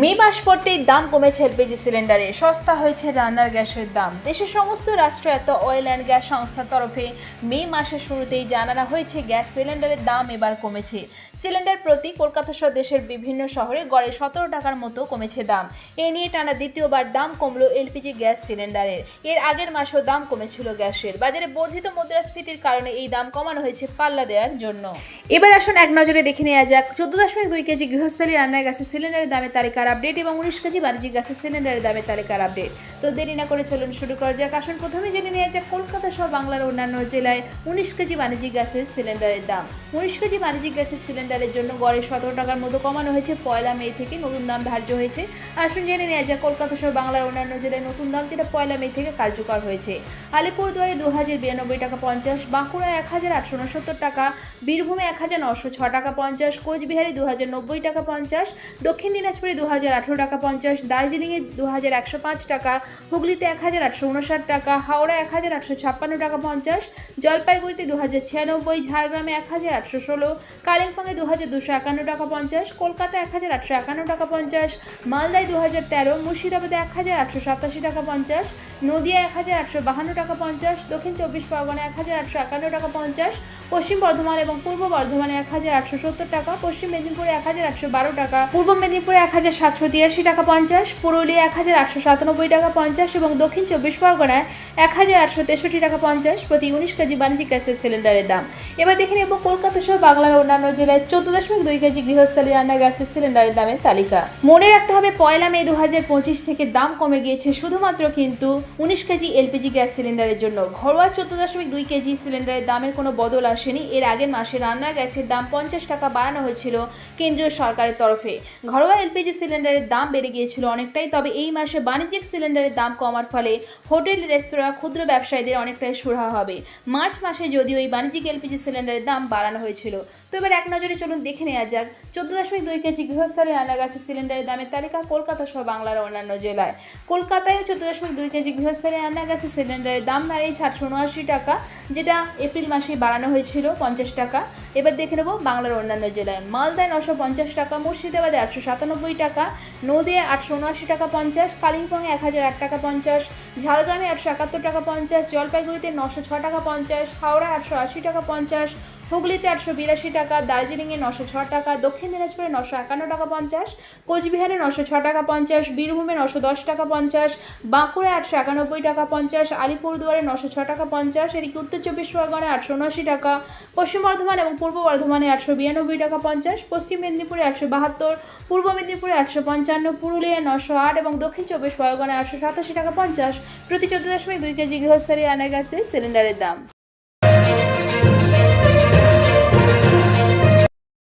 মে মাস পড়তেই দাম কমেছে এলপিজি সিলিন্ডারে। সস্তা হয়েছে রান্নার গ্যাসের দাম। দেশের সমস্ত রাষ্ট্রায়ত্ত অয়েল অ্যান্ড গ্যাস সংস্থার তরফে মে মাসের শুরুতেই জানানো হয়েছে, গ্যাস সিলিন্ডারের দাম এবার কমেছে। সিলিন্ডার প্রতি কলকাতা সহ দেশের বিভিন্ন শহরে গড়ে সতেরো টাকার মতো কমেছে দাম। এ নিয়ে টানা দ্বিতীয়বার দাম কমলো এলপিজি গ্যাস সিলিন্ডারের। এর আগের মাসেও দাম কমেছিল গ্যাসের। বাজারে বর্ধিত মুদ্রাস্ফীতির কারণে এই দাম কমানো হয়েছে পাল্লা দেওয়ার জন্য। এবার আসুন এক নজরে দেখে নেওয়া যাক। চোদ্দ দশমিক দুই কেজি গৃহস্থলী রান্নার গ্যাসের সিলিন্ডারের দামের তালিকার আপডেট এবং উনিশ কেজি বাণিজ্যিক গ্যাসের সিলিন্ডারের দামের তালিকার আপডেট তো দেরি না করে চলুন শুরু করা যাক। আসুন প্রথমে জেনে নেওয়া যাক কলকাতা সহ বাংলার অন্যান্য জেলায় উনিশ কেজি বাণিজ্যিক গ্যাসের সিলিন্ডারের দাম। উনিশ কেজি বাণিজ্যিক গ্যাসের সিলিন্ডারের জন্য গড়ে সতেরো টাকার মতো কমানো হয়েছে। পয়লা মে থেকে নতুন দাম ধার্য হয়েছে। আসুন জেনে নেওয়া যাক কলকাতা সহ বাংলার অন্যান্য জেলায় নতুন দাম যেটা পয়লা মে থেকে কার্যকর হয়েছে। আলিপুরদুয়ারে দু হাজার বিরানব্বই টাকা পঞ্চাশ বাঁকুড়া এক হাজার আটশো উনসত্তর টাকা, বীরভূমে এক হাজার নশো ছ টাকা পঞ্চাশ, কোচবিহারে দু হাজার নব্বই টাকা পঞ্চাশ, দক্ষিণ দিনাজপুরে দু হাজার আঠেরো টাকা পঞ্চাশ, দার্জিলিংয়ে দু একশো পাঁচ টাকা, হুগলিতে এক হাজার আটশো উনষাট টাকা হাওড়া এক হাজার আটশো ছাপ্পান্ন টাকা পঞ্চাশ, জলপাইগুড়িতে দু হাজার ছিয়ানব্বই, ঝাড়গ্রামে এক হাজার আটশো ষোলো, কালিম্পংয়ে দু হাজার দুশো একান্ন টাকা পঞ্চাশ কলকাতা এক হাজার আটশো একান্ন টাকা পঞ্চাশ, মালদায় দু হাজার তেরো, মুর্শিদাবাদে এক হাজার আটশো সাতাশি টাকা পঞ্চাশ নদিয়া এক হাজার আটশো বাহান্ন টাকা পঞ্চাশ, দক্ষিণ চব্বিশ পরগনা এক হাজার আটশো একান্ন টাকা পঞ্চাশ, পশ্চিম বর্ধমান এবং পূর্ব বর্ধমানে এক হাজার আটশো সত্তর টাকা, পশ্চিম মেদিনীপুরে এক হাজার আটশো বারো টাকা, পূর্ব মেদিনীপুরে এক হাজার সাতশো তিরাশি টাকা পঞ্চাশ, পুরুলিয়া এক হাজার আটশো সাতানব্বই টাকা পঞ্চাশ এবং দক্ষিণ চব্বিশ পরগনায় এক হাজার আটশো তেষট্টি টাকা পঞ্চাশ প্রতি উনিশ কেজি বাণিজ্যিক গ্যাসের সিলিন্ডারের দাম। এবার দেখে নেব কলকাতা সহ বাংলার অন্যান্য জেলায় চোদ্দ দশমিক দুই কেজি গৃহস্থলী রান্না গ্যাসের সিলিন্ডারের দামের তালিকা। মনে রাখতে হবে পয়লা মে দু হাজার পঁচিশ থেকে দাম কমে গিয়েছে শুধুমাত্র কিন্তু উনিশ কেজি এলপিজি গ্যাস সিলিন্ডারের জন্য। ঘরোয়া চোদ্দ দশমিক দুই কেজি সিলিন্ডারের দামের কোনো বদল আসেনি। এর আগের মাসে রান্না গ্যাসের দাম পঞ্চাশ টাকা বাড়ানো হয়েছিল কেন্দ্রীয় সরকারের তরফে। ঘরোয়া এলপিজি সিলিন্ডারের দাম বেড়ে গিয়েছিল অনেকটাই, তবে এই মাসে বাণিজ্যিক সিলিন্ডারের দাম কমার ফলে হোটেল, রেস্তোরাঁ, ক্ষুদ্র ব্যবসায়ীদের অনেকটাই সুরাহা হবে। মার্চ মাসে যদিও এই বাণিজ্যিক এলপিজি সিলিন্ডারের দাম বাড়ানো হয়েছিল। তো এবার এক নজরে চলুন দেখে নেওয়া যাক, চোদ্দ দশমিক দুই কেজি গৃহস্থলে গ্যাসের সিলিন্ডারের দামের তালিকা কলকাতা সহ বাংলার অন্যান্য জেলায়। কলকাতায়ও চোদ্দ দশমিক দুই কেজি গৃহস্থলী গ্যাসের সিলিন্ডারের দাম দাঁড়িয়েছে আটশো উনআশি টাকা, যেটা এপ্রিল মাসে বাড়ানো হয়েছিল পঞ্চাশ টাকা। এবার দেখে নেব বাংলার অন্যান্য জেলায়। মালদায় নশো পঞ্চাশ টাকা, মুর্শিদাবাদে আটশো সাতানব্বই টাকা নদিয়া আটশো উনআশি টাকা পঞ্চাশ কালিম্পংয়ে এক হাজার আট টাকা পঞ্চাশ ঝাড়গ্রামে আটশো একাত্তর টাকা পঞ্চাশ জলপাইগুড়িতে নশো ছ টাকা পঞ্চাশ হাওড়া আটশো আশি টাকা পঞ্চাশ হুগলিতে আটশো বিরাশি টাকা দার্জিলিংয়ে নশো ছ টাকা দক্ষিণ দিনাজপুরে নশো একান্ন টাকা পঞ্চাশ কোচবিহারে নশো ছ টাকা পঞ্চাশ বীরভূমে নশো দশ টাকা পঞ্চাশ বাঁকুড়ায় আটশো একানব্বই টাকা পঞ্চাশ আলিপুরদুয়ারে নশো ছ টাকা পঞ্চাশ এদিকে উত্তর চব্বিশ পরগনায় আটশো উনআশি টাকা পশ্চিম বর্ধমান এবং পূর্ব বর্ধমানে আটশো বিরানব্বই টাকা পঞ্চাশ পশ্চিম মেদিনীপুরে একশো বাহাত্তর পূর্ব মেদিনীপুরে আটশো পঞ্চান্ন, পুরুলিয়া নশো আট এবং দক্ষিণ চব্বিশ পরগনায় আটশো সাতাশি টাকা পঞ্চাশ। প্রতি চোদ্দ দশমিক দুই কেজি গৃহস্থলী আনা গেছে সিলিন্ডারের দাম।